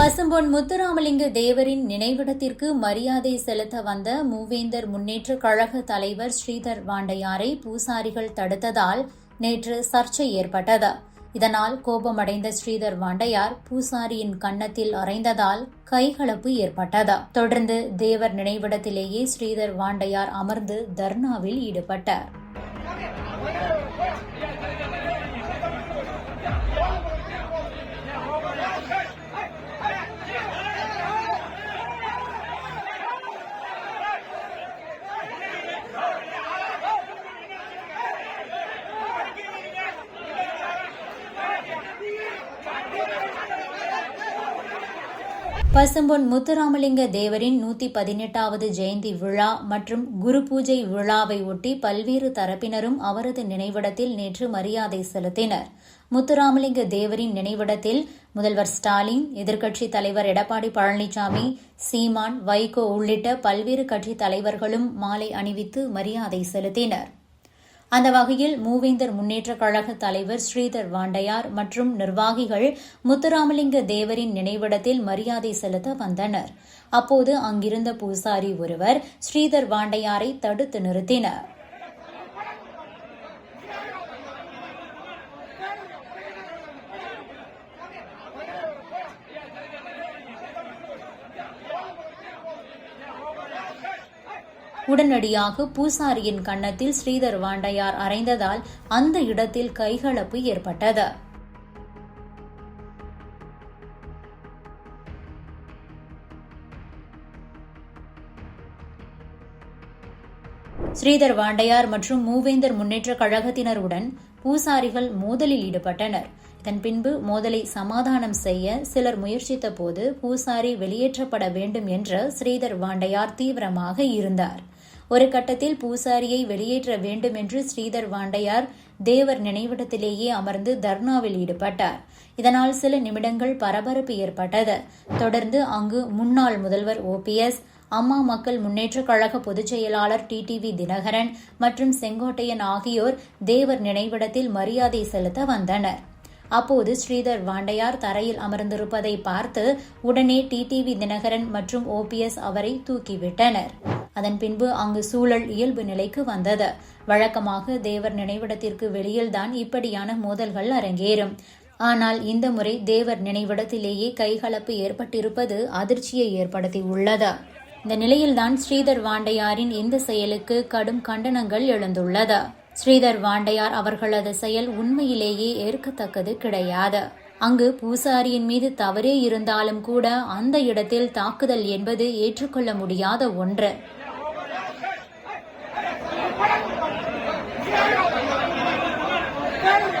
பசும்பொன் முத்துராமலிங்க தேவரின் நினைவிடத்திற்கு மரியாதை செலுத்த வந்த மூவேந்தர் முன்னேற்ற கழக தலைவர் ஸ்ரீதர் வாண்டையாரை பூசாரிகள் தடுத்ததால் நேற்று சர்ச்சை ஏற்பட்டது. இதனால் கோபமடைந்த ஸ்ரீதர் வாண்டையார் பூசாரியின் கன்னத்தில் அறைந்ததால் கைகலப்பு ஏற்பட்டது. தொடர்ந்து தேவர் நினைவிடத்திலேயே ஸ்ரீதர் வாண்டையார் அமர்ந்து தர்ணாவில் ஈடுபட்டார். பசும்பொன் முத்துராமலிங்க தேவரின் நூத்தி பதினெட்டாவது ஜெயந்தி விழா மற்றும் குரு பூஜை விழாவை ஒட்டி பல்வேறு தரப்பினரும் அவரது நினைவிடத்தில் நேற்று மரியாதை செலுத்தினர். முத்துராமலிங்க தேவரின் நினைவிடத்தில் முதல்வர் ஸ்டாலின் எதிர்க்கட்சித் தலைவர் எடப்பாடி பழனிசாமி சீமான் வைகோ உள்ளிட்ட பல்வேறு கட்சித் தலைவர்களும் மாலை அணிவித்து மரியாதை செலுத்தினர். அந்த வகையில் மூவேந்தர் முன்னேற்றக் கழக தலைவர் ஸ்ரீதர் வாண்டையார் மற்றும் நிர்வாகிகள் முத்துராமலிங்க தேவரின் நினைவிடத்தில் மரியாதை செலுத்த வந்தனர். அப்போது அங்கிருந்த பூசாரி ஒருவர் ஸ்ரீதர் வாண்டையாரை தடுத்து நிறுத்தினர். உடனடியாக பூசாரியின் கன்னத்தில் ஸ்ரீதர் வாண்டையார் அறைந்ததால் அந்த இடத்தில் கைகலப்பு ஏற்பட்டது. ஸ்ரீதர் வாண்டையார் மற்றும் மூவேந்தர் முன்னேற்ற கழகத்தினருடன் பூசாரிகள் மோதலில் ஈடுபட்டனர். இதன் பின்பு மோதலை சமாதானம் செய்ய சிலர் முயற்சித்த போது பூசாரி வெளியேற்றப்பட வேண்டும் என்ற ஸ்ரீதர் வாண்டையார் தீவிரமாக இருந்தார். ஒரு கட்டத்தில் பூசாரியை வெளியேற்ற வேண்டும் என்று ஸ்ரீதர் வாண்டையார் தேவர் நினைவிடத்திலேயே அமர்ந்து தர்ணாவில் ஈடுபட்டார். இதனால் சில நிமிடங்கள் பரபரப்பு ஏற்பட்டது. தொடர்ந்து அங்கு முன்னாள் முதல்வர் ஓபிஎஸ் அம்மா மக்கள் முன்னேற்றக் கழக பொதுச் செயலாளர் டிடிவி தினகரன் மற்றும் செங்கோட்டையன் ஆகியோர் தேவர் நினைவிடத்தில் மரியாதை செலுத்த வந்தனர். அப்போது ஸ்ரீதர் வாண்டையார் தரையில் அமர்ந்திருப்பதை பார்த்து உடனே டிடிவி தினகரன் மற்றும் ஓபிஎஸ் அவரை தூக்கிவிட்டனர். அதன் பின்பு அங்கு சூழல் இயல்பு நிலைக்கு வந்தது. வழக்கமாக தேவர் நினைவிடத்திற்கு வெளியில்தான் இப்படியான மோதல்கள் அரங்கேறும். ஆனால் இந்த முறை தேவர் நினைவிடத்திலேயே கைகலப்பு ஏற்பட்டிருப்பது அதிர்ச்சியை ஏற்படுத்தியுள்ளது. இந்த நிலையில்தான் ஸ்ரீதர் வாண்டையாரின் இந்த செயலுக்கு கடும் கண்டனங்கள் எழுந்துள்ளது. ஸ்ரீதர் வாண்டையார் அவர்களது செயல் உண்மையிலேயே ஏற்கத்தக்கது கிடையாது. அங்கு பூசாரியின் மீது தவறே இருந்தாலும் கூட அந்த இடத்தில் தாக்குதல் என்பது ஏற்றுக்கொள்ள முடியாத ஒன்று. Yeah.